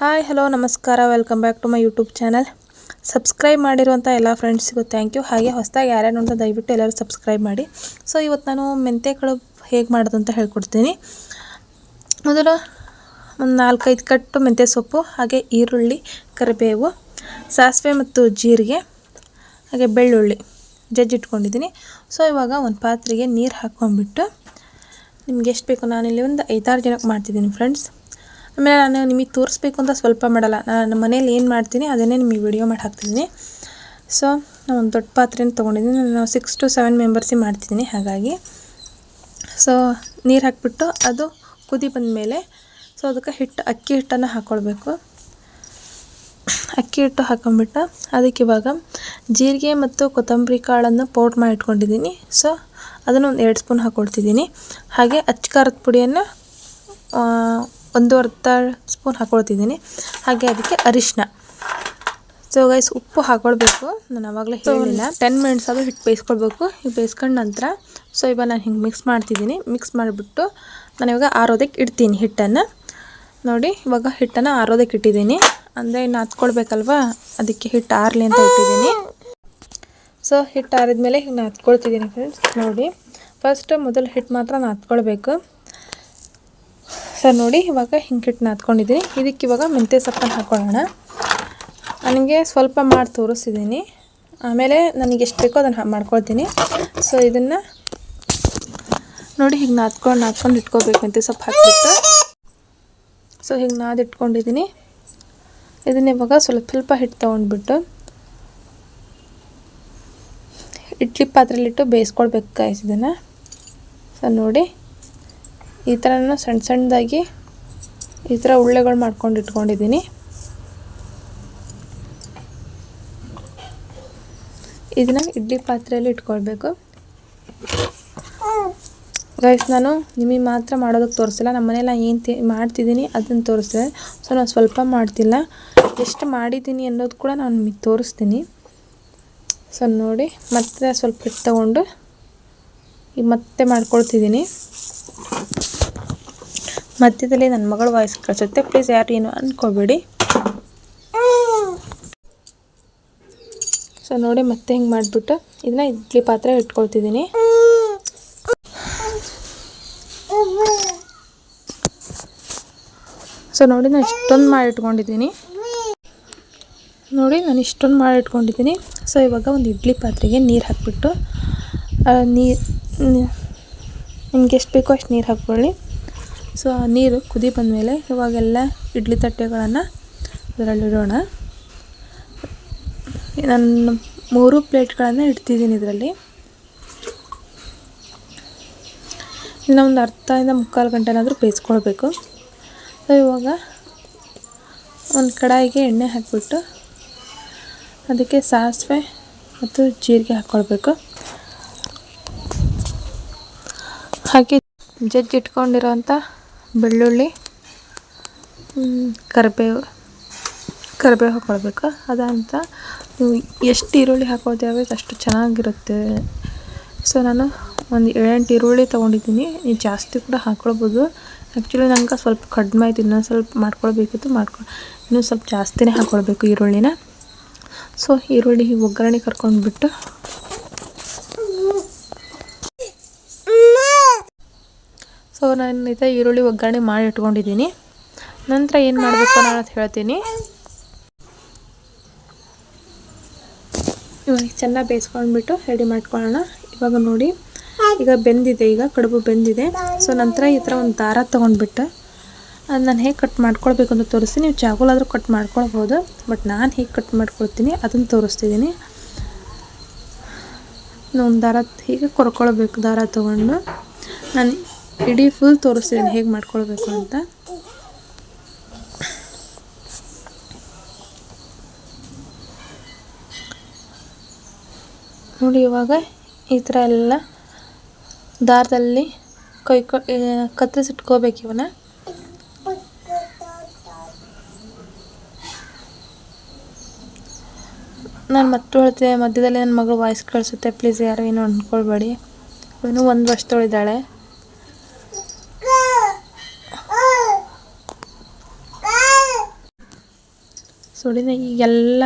Hi, hello, ನಮಸ್ಕಾರ. Welcome back to my YouTube channel subscribe ಮಾಡಿರುವಂಥ ಎಲ್ಲ ಫ್ರೆಂಡ್ಸಿಗೂ ಥ್ಯಾಂಕ್ ಯು ಹಾಗೆ ಹೊಸದಾಗಿ ಯಾರ್ಯಾರು ನೋಡಿದ ದಯವಿಟ್ಟು ಎಲ್ಲರೂ ಸಬ್ಸ್ಕ್ರೈಬ್ ಮಾಡಿ. ಸೊ ಇವತ್ತು ನಾನು ಕಳು ಹೇಗೆ ಮಾಡೋದು ಅಂತ ಹೇಳ್ಕೊಡ್ತೀನಿ. ಮೊದಲು ಒಂದು ನಾಲ್ಕೈದು ಕಟ್ಟು ಮೆಂತ್ಯ ಸೊಪ್ಪು, ಹಾಗೆ ಈರುಳ್ಳಿ, ಕರಿಬೇವು, ಸಾಸಿವೆ ಮತ್ತು ಜೀರಿಗೆ, ಹಾಗೆ ಬೆಳ್ಳುಳ್ಳಿ ಜಜ್ಜಿಟ್ಕೊಂಡಿದ್ದೀನಿ ಸೊ ಇವಾಗ ಒಂದು ಪಾತ್ರೆಗೆ ನೀರು ಹಾಕ್ಕೊಂಡ್ಬಿಟ್ಟು ನಿಮ್ಗೆ ಎಷ್ಟು ಬೇಕು ನಾನಿಲ್ಲಿ ಒಂದು ಐದಾರು ಜನಕ್ಕೆ ಮಾಡ್ತಿದ್ದೀನಿ ಫ್ರೆಂಡ್ಸ್ ಆಮೇಲೆ ನಾನು ನಿಮಗೆ ತೋರಿಸ್ಬೇಕು ಅಂತ ಸ್ವಲ್ಪ ಮಾಡಲ್ಲ. ನಾನು ಮನೇಲಿ ಏನು ಮಾಡ್ತೀನಿ ಅದನ್ನೇ ನಿಮಗೆ ವಿಡಿಯೋ ಮಾಡಿ ಹಾಕ್ತಿದ್ದೀನಿ. ಸೊ ನಾನು ಒಂದು ದೊಡ್ಡ ಪಾತ್ರೆನ ತೊಗೊಂಡಿದ್ದೀನಿ. ನಾನು ಸಿಕ್ಸ್ ಟು ಸೆವೆನ್ ಮೆಂಬರ್ಸಿಗೆ ಮಾಡ್ತಿದ್ದೀನಿ ಹಾಗಾಗಿ. ಸೊ ನೀರು ಹಾಕಿಬಿಟ್ಟು ಅದು ಕುದಿ ಬಂದಮೇಲೆ ಸೊ ಅದಕ್ಕೆ ಹಿಟ್ಟು, ಅಕ್ಕಿ ಹಿಟ್ಟನ್ನು ಹಾಕ್ಕೊಳ್ಬೇಕು ಅಕ್ಕಿ ಹಿಟ್ಟು ಹಾಕೊಂಡ್ಬಿಟ್ಟು ಅದಕ್ಕೆ ಇವಾಗ ಜೀರಿಗೆ ಮತ್ತು ಕೊತ್ತಂಬರಿ ಕಾಳನ್ನು ಪೌಡ್ರ್ ಮಾಡಿ ಇಟ್ಕೊಂಡಿದ್ದೀನಿ. ಸೊ ಅದನ್ನು ಒಂದು ಎರಡು ಸ್ಪೂನ್ ಹಾಕ್ಕೊಳ್ತಿದ್ದೀನಿ ಹಾಗೆ ಅಚ್ಚ ಖಾರದ ಪುಡಿಯನ್ನು ಒಂದು ಅರ್ಧ ಸ್ಪೂನ್ ಹಾಕ್ಕೊಳ್ತಿದ್ದೀನಿ. ಹಾಗೆ ಅದಕ್ಕೆ ಅರಿಶಿನ ಸೊ ಗೈಸ್ ಉಪ್ಪು ಹಾಕ್ಕೊಳ್ಬೇಕು ನಾನು ಅವಾಗಲೇ ಹೇಳಿಲ್ಲ. ಟೆನ್ ಮಿನಿಟ್ಸ್ ಅದು ಹಿಟ್ಟು ಬೇಯಿಸ್ಕೊಳ್ಬೇಕು. ಹಿಟ್ಟು ಬೇಯಿಸ್ಕೊಂಡ ನಂತರ ಸೊ ಇವಾಗ ನಾನು ಹಿಂಗೆ ಮಿಕ್ಸ್ ಮಾಡ್ತಿದ್ದೀನಿ. ಮಿಕ್ಸ್ ಮಾಡಿಬಿಟ್ಟು ನಾನು ಇವಾಗ ಆರೋದಕ್ಕೆ ಇಡ್ತೀನಿ ಹಿಟ್ಟನ್ನು. ನೋಡಿ ಇವಾಗ ಹಿಟ್ಟನ್ನು ಆರೋದಕ್ಕೆ ಇಟ್ಟಿದ್ದೀನಿ. ಅಂದರೆ ಇನ್ನು ಹತ್ಕೊಳ್ಬೇಕಲ್ವಾ? ಅದಕ್ಕೆ ಹಿಟ್ಟು ಆರಲಿ ಅಂತ ಇಟ್ಟಿದ್ದೀನಿ. ಸೊ ಹಿಟ್ಟು ಆರಿದ್ಮೇಲೆ ಹಿಂಗೆ ಹತ್ಕೊಳ್ತಿದ್ದೀನಿ ಫ್ರೆಂಡ್ಸ್ ನೋಡಿ ಫಸ್ಟ್ ಮೊದಲು ಹಿಟ್ಟು ಮಾತ್ರ ನಾದ್ಕೊಳ್ಬೇಕು ಸರ್ ನೋಡಿ ಇವಾಗ ಹಿಂಗೆ ಹಿಟ್ಟು ನಾದ್ಕೊಂಡಿದ್ದೀನಿ. ಇದಕ್ಕೆ ಇವಾಗ ಮೆಂತ್ಯ ಸೊಪ್ಪನ್ನು ಹಾಕ್ಕೊಳ್ಳೋಣ ನನಗೆ ಸ್ವಲ್ಪ ಮಾಡಿ ತೋರಿಸಿದ್ದೀನಿ. ಆಮೇಲೆ ನನಗೆ ಎಷ್ಟು ಬೇಕೋ ಅದನ್ನು ಮಾಡ್ಕೊಳ್ತೀನಿ. ಸೊ ಇದನ್ನು ನೋಡಿ ಹೀಗೆ ನಾದ್ಕೊಂಡು ನಾದ್ಕೊಂಡು ಇಟ್ಕೋಬೇಕು ಮೆಂತ್ಯ ಸೊಪ್ಪು ಹಾಕಿಬಿಟ್ಟು. ಸೊ ಹೀಗೆ ನಾದಿಟ್ಕೊಂಡಿದ್ದೀನಿ. ಇದನ್ನ ಇವಾಗ ಸ್ವಲ್ಪ ಸ್ವಲ್ಪ ಹಿಟ್ಟು ತೊಗೊಂಡ್ಬಿಟ್ಟು ಇಡ್ಲಿ ಪಾತ್ರೆಲಿಟ್ಟು ಬೇಯಿಸ್ಕೊಳ್ಬೇಕು ಕಾಯಿಸಿದನ್ನು ಸೊ ನೋಡಿ. ಈ ಥರ ನಾನು ಸಣ್ಣ ಸಣ್ಣದಾಗಿ ಈ ಥರ ಉಳ್ಳೆಗಳು ಮಾಡ್ಕೊಂಡು ಇಟ್ಕೊಂಡಿದ್ದೀನಿ. ಇದನ್ನ ಇಡ್ಲಿ ಪಾತ್ರೆಯಲ್ಲಿ ಇಟ್ಕೊಳ್ಬೇಕು. ಗೈಸ್ ನಾನು ನಿಮಗೆ ಮಾತ್ರ ಮಾಡೋದಕ್ಕೆ ತೋರಿಸಿಲ್ಲ. ನಮ್ಮ ಮನೇಲಿ ಏನು ತಿ, ಮಾಡ್ತಿದ್ದೀನಿ, ಅದನ್ನು ತೋರಿಸ್ತೀನಿ. ಸೊ ನಾನು ಸ್ವಲ್ಪ ಮಾಡ್ತಿಲ್ಲ. ಎಷ್ಟು ಮಾಡಿದ್ದೀನಿ ಅನ್ನೋದು ಕೂಡ ನಾನು ನಿಮಗೆ ತೋರಿಸ್ತೀನಿ. ಸೊ ನೋಡಿ, ಮತ್ತೆ ಸ್ವಲ್ಪ ಹಿಟ್ಟು ತಗೊಂಡು ಈಗ ಮತ್ತೆ ಮಾಡ್ಕೊಳ್ತಿದ್ದೀನಿ. ಮಧ್ಯದಲ್ಲಿ ನನ್ನ ಮಗಳ ವಾಯ್ಸ್ ಕಳಿಸುತ್ತೆ. ಪ್ಲೀಸ್ ಯಾರು ಏನು ಅಂದ್ಕೋಬೇಡಿ ಸೊ ನೋಡಿ ಮತ್ತೆ ಹಿಂಗೆ ಮಾಡಿಬಿಟ್ಟು. ಇದನ್ನ ಇಡ್ಲಿ ಪಾತ್ರೆ ಇಟ್ಕೊಳ್ತಿದ್ದೀನಿ. ಸೊ ನೋಡಿ ನಾನು ಇಷ್ಟೊಂದು ಮಾಡಿ ಇಟ್ಕೊಂಡಿದ್ದೀನಿ. ನೋಡಿ ನಾನು ಇಷ್ಟೊಂದು ಮಾಡಿ ಇಟ್ಕೊಂಡಿದ್ದೀನಿ. ಸೊ ಇವಾಗ ಒಂದು ಇಡ್ಲಿ ಪಾತ್ರೆಗೆ ನೀರು ಹಾಕ್ಬಿಟ್ಟು ನೀರು ನಿಮ್ಗೆ ಎಷ್ಟು ಬೇಕೋ ಅಷ್ಟು ನೀರು ಹಾಕ್ಕೊಳ್ಳಿ. ಸೊ ಆ ನೀರು ಕುದಿ ಬಂದಮೇಲೆ ಇವಾಗೆಲ್ಲ ಇಡ್ಲಿ ತಟ್ಟೆಗಳನ್ನು ಅದರಲ್ಲಿಡೋಣ. ನಾನು ಮೂರು ಪ್ಲೇಟ್ಗಳನ್ನು ಇಡ್ತಿದ್ದೀನಿ ಇದರಲ್ಲಿ. ಇನ್ನೊಂದು ಅರ್ಧದಿಂದ ಮುಕ್ಕಾಲು ಗಂಟೆನಾದರೂ ಬೇಯಿಸ್ಕೊಳ್ಬೇಕು. ಸೊ ಇವಾಗ ಒಂದು ಕಡಾಯಿಗೆ ಎಣ್ಣೆ ಹಾಕಿಬಿಟ್ಟು ಅದಕ್ಕೆ ಸಾಸಿವೆ ಮತ್ತು ಜೀರಿಗೆ ಹಾಕ್ಕೊಳ್ಬೇಕು. ಹಾಗೆ ಜಜ್ಜಿಟ್ಕೊಂಡಿರೋಂಥ ಬೆಳ್ಳುಳ್ಳಿ ಕರಿಬೇವು ಕರಿಬೇವು ಹಾಕ್ಕೊಳ್ಬೇಕು ಅದಂತ ನೀವು ಎಷ್ಟು ಈರುಳ್ಳಿ ಹಾಕೋತೇವೆ ಅಷ್ಟು ಚೆನ್ನಾಗಿರುತ್ತೆ. ಸೊ ನಾನು ಒಂದು ಏಳೆಂಟು ಈರುಳ್ಳಿ ತೊಗೊಂಡಿದ್ದೀನಿ. ನೀವು ಜಾಸ್ತಿ ಕೂಡ ಹಾಕ್ಕೊಳ್ಬೋದು ಆ್ಯಕ್ಚುಲಿ ನಂಗೆ ಸ್ವಲ್ಪ ಕಡಿಮೆ ಆಯ್ತು. ಇನ್ನೊಂದು ಸ್ವಲ್ಪ ಮಾಡ್ಕೊಳ್ಬೇಕಿತ್ತು. ಮಾಡ್ಕೊ ಇನ್ನೂ ಸ್ವಲ್ಪ ಜಾಸ್ತಿನೇ ಹಾಕ್ಕೊಳ್ಬೇಕು ಈರುಳ್ಳಿನ. ಸೊ ಈರುಳ್ಳಿ ಒಗ್ಗರಣೆ ಕರ್ಕೊಂಡ್ಬಿಟ್ಟು ಸೊ ನಾನು ಈ ಈರುಳ್ಳಿ ಒಗ್ಗರಣೆ ಮಾಡಿ ಇಟ್ಕೊಂಡಿದ್ದೀನಿ. ನಂತರ ಏನು ಮಾಡಬೇಕು ಅಂತ ಹೇಳ್ತೀನಿ. ಇವಾಗ ಚೆನ್ನಾಗಿ ಬೇಯಿಸ್ಕೊಂಡ್ಬಿಟ್ಟು ರೆಡಿ ಮಾಡ್ಕೊಳ್ಳೋಣ. ಇವಾಗ ನೋಡಿ, ಈಗ ಬೆಂದಿದೆ, ಈಗ ಕಡುಬು ಬೆಂದಿದೆ. ಸೊ ನಂತರ ಈ ಥರ ಒಂದು ದಾರ ತೊಗೊಂಡ್ಬಿಟ್ಟು ಅದು ನಾನು ಹೇಗೆ ಕಟ್ ಮಾಡ್ಕೊಳ್ಬೇಕು ಅಂತ ತೋರಿಸ್ತೀನಿ. ನೀವು ಚಾಕುಲಾದರೂ ಕಟ್ ಮಾಡ್ಕೊಳ್ಬೋದು, ಬಟ್ ನಾನು ಹೇಗೆ ಕಟ್ ಮಾಡ್ಕೊಳ್ತೀನಿ ಅದನ್ನು ತೋರಿಸ್ತಿದ್ದೀನಿ. ಒಂದು ದಾರ ಹೀಗೆ ಕೊರ್ಕೊಳ್ಬೇಕು ದಾರ ತೊಗೊಂಡು. ನಾನು ಇಡೀ ಫುಲ್ ತೋರಿಸ್ತೀನಿ, ಹೇಗೆ ಮಾಡ್ಕೊಳ್ಬೇಕು ಅಂತ. ನೋಡಿ ಇವಾಗ ಈ ಥರ ಎಲ್ಲ ದಾರದಲ್ಲಿ ಕೊಯ್ಕೊ ಕತ್ತರಿಸಿಟ್ಕೋಬೇಕು ಇವನ್ನ. ನಾನು ಮತ್ತೆ ಹೇಳ್ತೀನಿ, ಮಧ್ಯದಲ್ಲಿ ನನ್ನ ಮಗಳು ವಾಯ್ಸ್ ಕಳಿಸುತ್ತೆ ಪ್ಲೀಸ್ ಯಾರು ಏನು ಅಂದ್ಕೊಳ್ಬೇಡಿ ಇವನು ಒಂದು ವರ್ಷದೊಳಿದ್ದಾಳೆ ಸೊ ಈಗೆಲ್ಲ ಎಲ್ಲ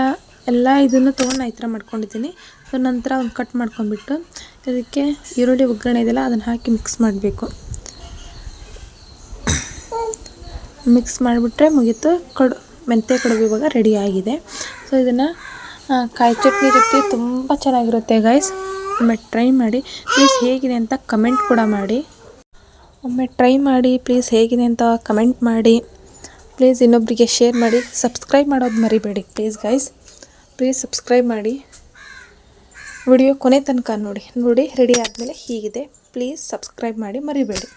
ಎಲ್ಲ ಇದನ್ನು ತೊಗೊಂಡು ಈ ಥರ ಮಾಡ್ಕೊಂಡಿದ್ದೀನಿ. ಸೊ, ನಂತರ ಒಂದು ಕಟ್ ಮಾಡ್ಕೊಂಡ್ಬಿಟ್ಟು ಇದಕ್ಕೆ ಈರುಳ್ಳಿ ಒಗ್ಗರಣೆ ಇದೆಯಲ್ಲ, ಅದನ್ನು ಹಾಕಿ ಮಿಕ್ಸ್ ಮಾಡಬೇಕು. ಮಿಕ್ಸ್ ಮಾಡಿಬಿಟ್ರೆ ಮುಗೀತು. ಕಡು, ಮೆಂತ್ಯ ಕಡುಬು ಇವಾಗ ರೆಡಿ ಆಗಿದೆ. ಸೊ ಇದನ್ನು ಕಾಯಿ ಚಟ್ನಿ ಜೊತೆ ತುಂಬ ಚೆನ್ನಾಗಿರುತ್ತೆ ಗೈಸ್ ಒಮ್ಮೆ ಟ್ರೈ ಮಾಡಿ. ಪ್ಲೀಸ್ ಹೇಗಿದೆ ಅಂತ ಕಮೆಂಟ್ ಕೂಡ ಮಾಡಿ. ಒಮ್ಮೆ ಟ್ರೈ ಮಾಡಿ. ಪ್ಲೀಸ್ ಹೇಗಿದೆ ಅಂತ ಕಮೆಂಟ್ ಮಾಡಿ. ಪ್ಲೀಸ್ ಇನ್ನೊಬ್ಬರಿಗೆ ಶೇರ್ ಮಾಡಿ ಸಬ್ಸ್ಕ್ರೈಬ್ ಮಾಡೋದು ಮರಿಬೇಡಿ ಪ್ಲೀಸ್ ಗೈಸ್ ಪ್ಲೀಸ್ ಸಬ್ಸ್ಕ್ರೈಬ್ ಮಾಡಿ. ವಿಡಿಯೋ ಕೊನೆ ತನಕ ನೋಡಿ. ನೋಡಿ ರೆಡಿ ಆದಮೇಲೆ ಹೀಗಿದೆ. ಪ್ಲೀಸ್ ಸಬ್ಸ್ಕ್ರೈಬ್ ಮಾಡಿ ಮರಿಬೇಡಿ.